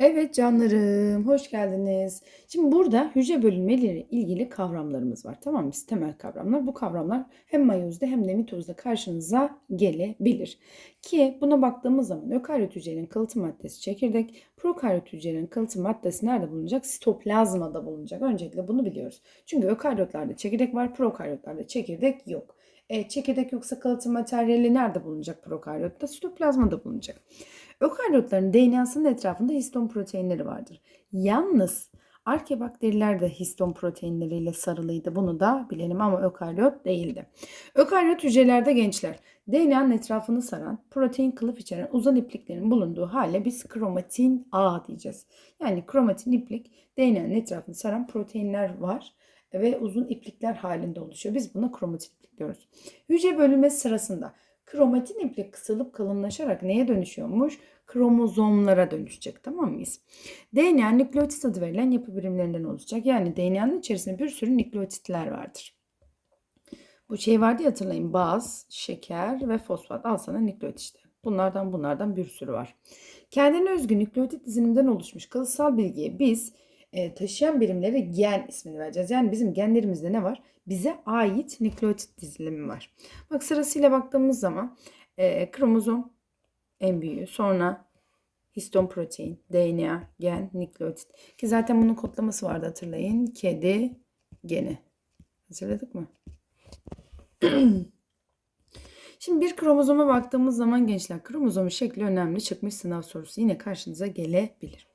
Evet canlarım, hoş geldiniz. Şimdi burada hücre bölünmeleri ilgili kavramlarımız var. Tamam mı? Temel kavramlar. Bu kavramlar hem mayozda hem de mitozda karşınıza gelebilir. Ki buna baktığımız zaman ökaryot hücrenin kalıtım maddesi çekirdek, prokaryot hücrenin kalıtım maddesi nerede bulunacak? Sitoplazmada bulunacak. Öncelikle bunu biliyoruz. Çünkü ökaryotlarda çekirdek var, prokaryotlarda çekirdek yok. E, çekirdek yoksa kalıtım materyali nerede bulunacak prokaryotta? Sitoplazmada bulunacak. Ökaryotların DNA'sının etrafında histon proteinleri vardır. Yalnız arkebakteriler de histon proteinleriyle sarılıydı. Bunu da bilelim ama ökaryot değildi. Ökaryot hücrelerde gençler DNA'nın etrafını saran protein kılıf içeren uzun ipliklerin bulunduğu hale biz kromatin A diyeceğiz. Yani kromatin iplik DNA'nın etrafını saran proteinler var ve uzun iplikler halinde oluşuyor. Biz buna kromatin iplik diyoruz. Hücre bölünmesi sırasında kromatin iplik kısalıp kalınlaşarak neye dönüşüyormuş? Kromozomlara dönüşecek tamam mıyız? DNA nükleotit adı verilen yapı birimlerinden oluşacak. Yani DNA'nın içerisinde bir sürü nükleotitler vardır. Bu şey vardı ya hatırlayın baz, şeker ve fosfat. Al sana nükleotit işte. Bunlardan bunlardan bir sürü var. Kendine özgü nükleotit diziliminden oluşmuş kalıtsal bilgiye biz e, taşıyan birimlere gen ismini vereceğiz. Yani bizim genlerimizde ne var? Bize ait nükleotit dizilimi var. Bak sırasıyla baktığımız zaman e, kromozom en büyüğü. Sonra histon protein, DNA, gen, nükleotit. Ki zaten bunun kodlaması vardı hatırlayın. Kedi geni. Hatırladık mı? Şimdi bir kromozoma baktığımız zaman gençler kromozomun şekli önemli çıkmış sınav sorusu yine karşınıza gelebilir.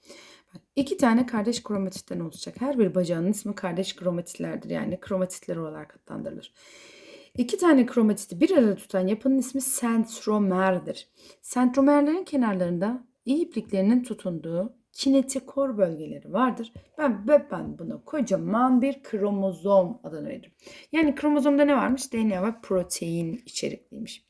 İki tane kardeş kromatitten oluşacak. Her bir bacağının ismi kardeş kromatitlerdir. Yani kromatitler olarak adlandırılır. İki tane kromatiti bir arada tutan yapının ismi sentromerdir. Sentromerlerin kenarlarında iyi ipliklerinin tutunduğu kinetikor bölgeleri vardır. Ben, ben buna kocaman bir kromozom adını veririm. Yani kromozomda ne varmış? DNA ve protein içerikliymiş.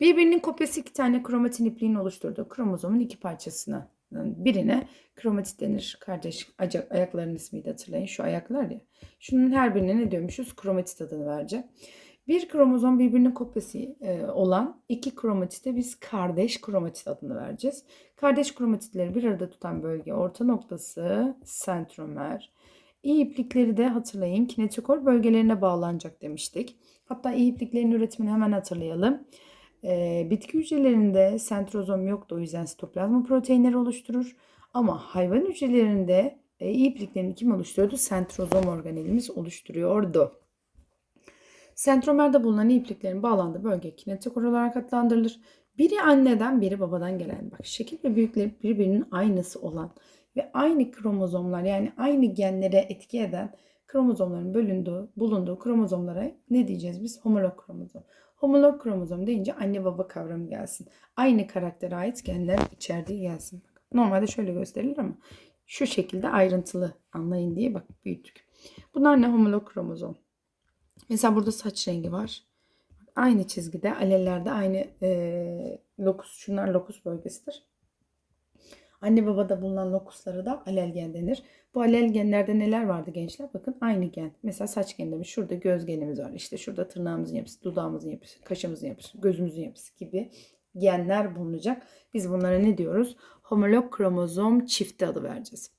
Birbirinin kopyası iki tane kromatin ipliğini oluşturduğu kromozomun iki parçasına birine kromatit denir. Kardeş ayakların ismiydi hatırlayın. Şu ayaklar ya. Şunun her birine ne diyormuşuz? Kromatit adını vereceğim. Bir kromozom birbirinin kopyası e, olan iki kromatite biz kardeş kromatit adını vereceğiz. Kardeş kromatitleri bir arada tutan bölge orta noktası sentromer. İyi iplikleri de hatırlayın kinetikor bölgelerine bağlanacak demiştik. Hatta iyi ipliklerin üretimini hemen hatırlayalım. E, bitki hücrelerinde sentrozom yoktu o yüzden sitoplazma proteinleri oluşturur. Ama hayvan hücrelerinde e, ipliklerini kim oluşturuyordu? Sentrozom organelimiz oluşturuyordu. Sentromerde bulunan ipliklerin bağlandığı bölge kinetikor olarak adlandırılır. Biri anneden biri babadan gelen bak şekil ve büyükleri birbirinin aynısı olan ve aynı kromozomlar yani aynı genlere etki eden kromozomların bölündüğü, bulunduğu kromozomlara ne diyeceğiz biz? Homolog kromozom. Homolog kromozom deyince anne baba kavramı gelsin. Aynı karaktere ait genler içerdiği gelsin. Normalde şöyle gösterilir ama şu şekilde ayrıntılı anlayın diye bak büyüttük. Bunlar ne homolog kromozom? Mesela burada saç rengi var. Aynı çizgide alellerde aynı e, lokus. Şunlar lokus bölgesidir. Anne babada bulunan lokusları da alel gen denir. Bu alel genlerde neler vardı gençler? Bakın aynı gen. Mesela saç genimiz. Şurada göz genimiz var. İşte şurada tırnağımızın yapısı, dudağımızın yapısı, kaşımızın yapısı, gözümüzün yapısı gibi genler bulunacak. Biz bunlara ne diyoruz? Homolog kromozom çifti adı vereceğiz.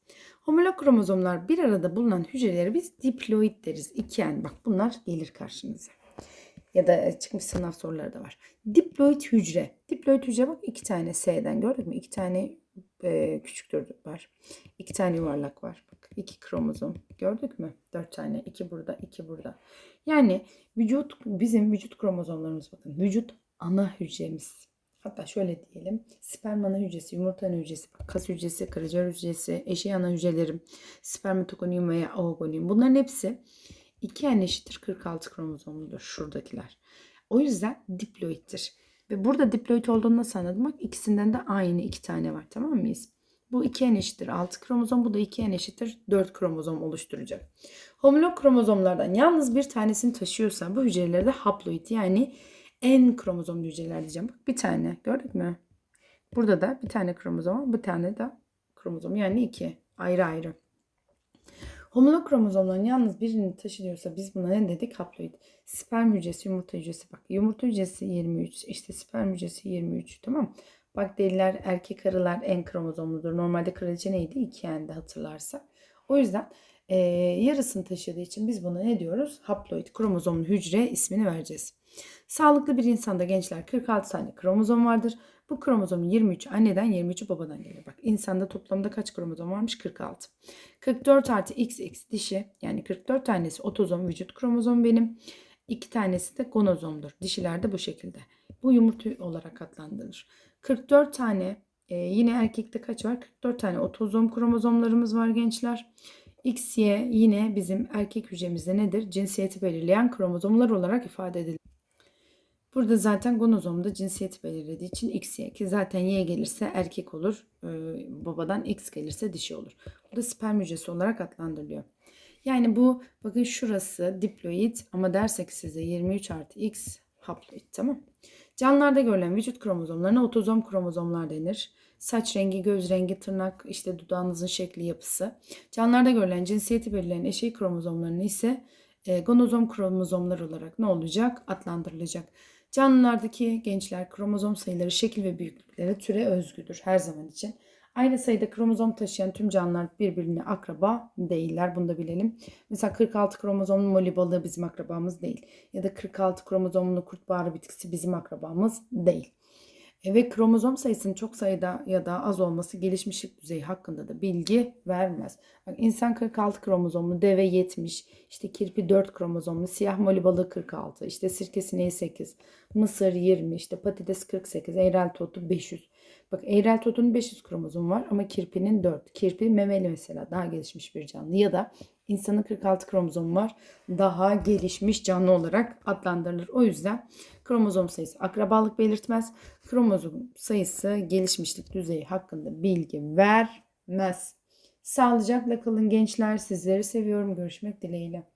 Homolog kromozomlar bir arada bulunan hücreleri biz diploid deriz. İki yani bak bunlar gelir karşınıza. Ya da çıkmış sınav soruları da var. Diploid hücre. Diploid hücre bak iki tane S'den gördük mü? İki tane e, küçük dördük var. İki tane yuvarlak var. Bak iki kromozom. Gördük mü? Dört tane. iki burada, iki burada. Yani vücut bizim vücut kromozomlarımız bakın. Vücut ana hücremiz. Hatta şöyle diyelim. Sperm ana hücresi, yumurta ana hücresi, kas hücresi, karaciğer hücresi, eşey ana hücrelerim, spermatokonium veya oogonium. Bunların hepsi iki en eşittir 46 kromozomludur şuradakiler. O yüzden diploiddir. Ve burada diploid olduğunu nasıl anladım? Bak ikisinden de aynı iki tane var tamam mıyız? Bu iki en eşittir 6 kromozom. Bu da iki en eşittir 4 kromozom oluşturacak. Homolog kromozomlardan yalnız bir tanesini taşıyorsa bu hücrelerde haploid yani en kromozomlu hücreler diyeceğim. Bak bir tane gördük mü? Burada da bir tane kromozom bir tane de kromozom yani iki ayrı ayrı. Homolog kromozomların yalnız birini taşıyorsa biz buna ne dedik? Haploid. Sperm hücresi, yumurta hücresi. Bak yumurta hücresi 23, işte sperm hücresi 23 tamam Bakteriler, erkek arılar en kromozomludur. Normalde kraliçe neydi? İki yende hatırlarsak. O yüzden e, yarısını taşıdığı için biz buna ne diyoruz? Haploid kromozomlu hücre ismini vereceğiz. Sağlıklı bir insanda gençler 46 tane kromozom vardır. Bu kromozomun 23 anneden 23'ü babadan gelir. Bak insanda toplamda kaç kromozom varmış? 46. 44 artı XX dişi yani 44 tanesi otozom vücut kromozom benim. 2 tanesi de gonozomdur. Dişilerde bu şekilde. Bu yumurta olarak adlandırılır. 44 tane e, yine erkekte kaç var? 44 tane otozom kromozomlarımız var gençler. XY yine bizim erkek hücremizde nedir? Cinsiyeti belirleyen kromozomlar olarak ifade edilir. Burada zaten gonozomda cinsiyeti belirlediği için XY ki zaten Y gelirse erkek olur. e, babadan X gelirse dişi olur. Bu da sperm hücresi olarak adlandırılıyor. Yani bu bakın şurası diploid ama dersek size 23 artı X haploid tamam. Canlılarda görülen vücut kromozomlarına otozom kromozomlar denir. Saç rengi, göz rengi, tırnak, işte dudağınızın şekli, yapısı. Canlılarda görülen cinsiyeti belirleyen eşey kromozomlarını ise e, gonozom kromozomlar olarak ne olacak? Adlandırılacak. Canlılardaki gençler kromozom sayıları şekil ve büyüklükleri türe özgüdür her zaman için. Aynı sayıda kromozom taşıyan tüm canlılar birbirine akraba değiller. Bunu da bilelim. Mesela 46 kromozomlu moli balığı bizim akrabamız değil. Ya da 46 kromozomlu kurtbahar bitkisi bizim akrabamız değil. E, Ve kromozom sayısının çok sayıda ya da az olması gelişmişlik düzeyi hakkında da bilgi vermez. Bak, insan 46 kromozomlu, deve 70, işte kirpi 4 kromozomlu, siyah moli balığı 46, işte sirke sineği 8, mısır 20, işte patates 48, eğrel totu 500. Bak eğrel totunun 500 kromozom var ama kirpinin 4. Kirpi memeli mesela daha gelişmiş bir canlı ya da insanın 46 kromozom var daha gelişmiş canlı olarak adlandırılır. O yüzden kromozom sayısı akrabalık belirtmez. Kromozom sayısı gelişmişlik düzeyi hakkında bilgi vermez. Sağlıcakla kalın gençler. Sizleri seviyorum. Görüşmek dileğiyle.